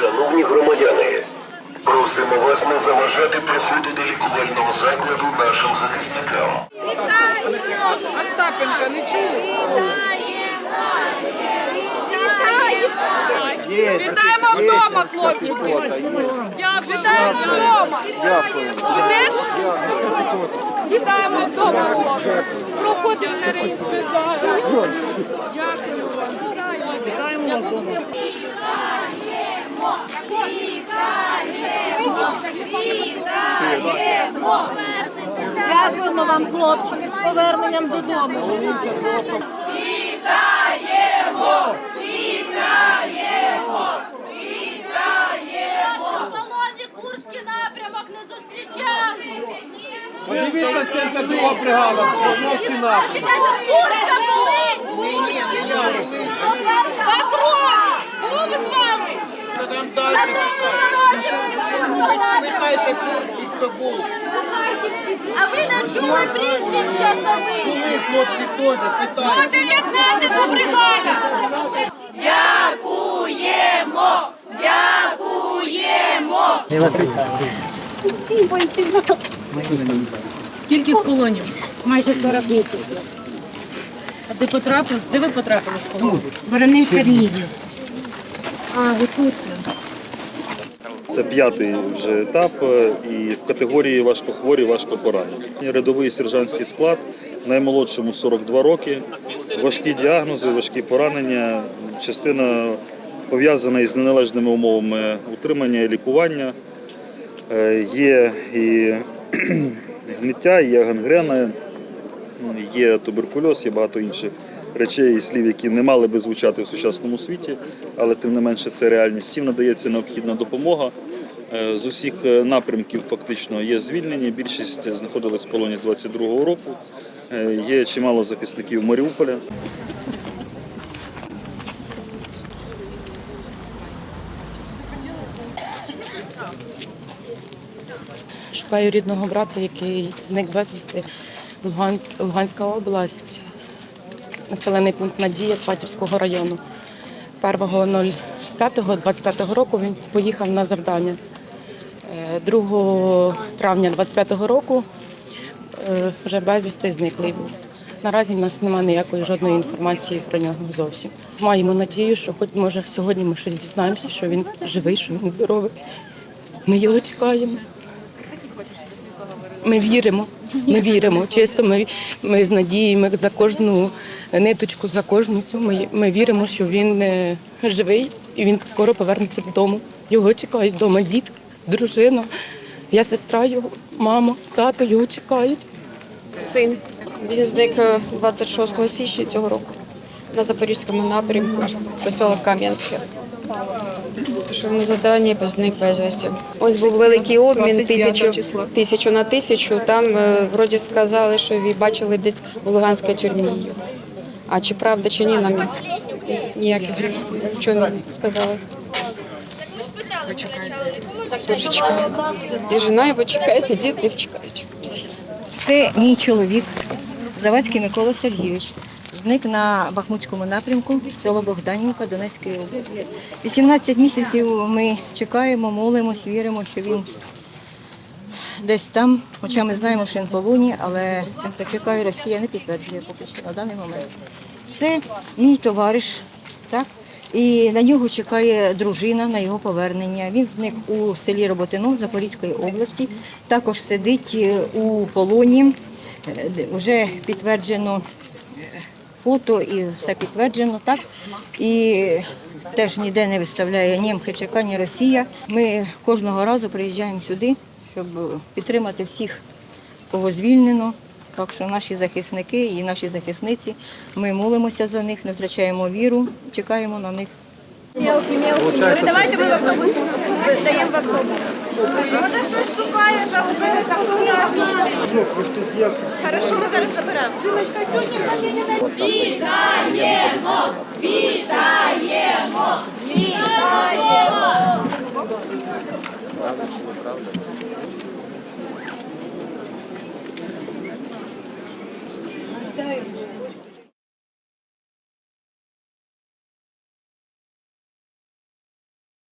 Шановні громадяни, просимо вас не заважати проходу до лікувального закладу нашим захисникам. Остапенка, не чули? Вітаємо вдома, хлопчики. Дякую. Вітаємо вдома. Дякую. Вітаємо вдома, хлопчик. Проходимо на рейс. Дякуємо вам, хлопчики, з поверненням додому. В полоні Курський напрямок не зустрічали. Подивіться, це друга бригада, Покровський напрямок. Чекайте, Курська болить! Курщина! Покров! Було б з вами. Курського напрямку. Питайте куртки, хто був. А ви не чули прізвища Сови? Були хлопці теж, питайте. 19-та бригада. Скільки в полоні? Майже 40 місяців. А ти потрапив? Де ви потрапили в полон? Воронив Чернігів. А, ви тут. Це п'ятий вже етап е, і в категорії важкохворі, важкопоранені. Рядовий сержантський склад, наймолодшому 42 роки, важкі діагнози, важкі поранення, частина пов'язана із неналежними умовами утримання і лікування. Е, Є і гниття, є гангрена, є туберкульоз, є багато інших речей і слів, які не мали би звучати в сучасному світі, але тим не менше це реальність. Всім надається необхідна допомога. Е, З усіх е, напрямків фактично є звільнені. Більшість знаходились в полоні з 22-го року. Е, Є чимало захисників Маріуполя. Шукаю рідного брата, який зник безвісти Луганська область, населений пункт Надія Сватівського району. 1.05.25 року він поїхав на завдання. Е, 2 травня 25 року е, вже безвісти зниклий був. Наразі в нас немає ніякої жодної інформації про нього зовсім. Маємо надію, що хоч може сьогодні ми щось дізнаємося, що він живий, що він здоровий. Ми його чекаємо. Ми віримо, ми віримо. Чисто ми, ми з надією, ми за кожну ниточку, за кожну цю. Ми, ми віримо, що він е, живий і він скоро повернеться додому. Його чекають вдома дітки, дружина, я сестра його, мама, тато його чекають. Син. Він зник е, 26 січня цього року на Запорізькому напрямку, поселок Кам'янське. Пішов на завдання, зник безвісті. Ось був великий обмін тисячу, тисячу на тисячу. Там е, вроді сказали, що ви бачили десь у Луганській тюрмі. А чи правда, чи ні, нам ніяких нічого не сказали. Дуже. І жена його чекає, і діти їх чекають. Це мій чоловік, Завадський Микола Сергійович. Зник на Бахмутському напрямку, село Богданівка Донецької області. 18 місяців ми чекаємо, молимось, віримо, що він десь там. Хоча ми знаємо, що він в полоні, але чекаю, Росія не підтверджує поки що на даний момент. Це мій товариш, так? І на нього чекає дружина на його повернення. Він зник у селі Роботино Запорізької області. Також сидить е, у полоні. Е, Вже підтверджено фото і все підтверджено, так? І теж ніде не виставляє ні МХЧК, ні Росія. Ми кожного разу приїжджаємо сюди, щоб підтримати всіх, кого звільнено. Так що наші захисники і наші захисниці, ми молимося за них, не втрачаємо віру, чекаємо на них. Давайте ми в автобусі даємо в автобус. Хорошо, ми зараз набираємо. Вітаємо! Вітаємо! Вітаю.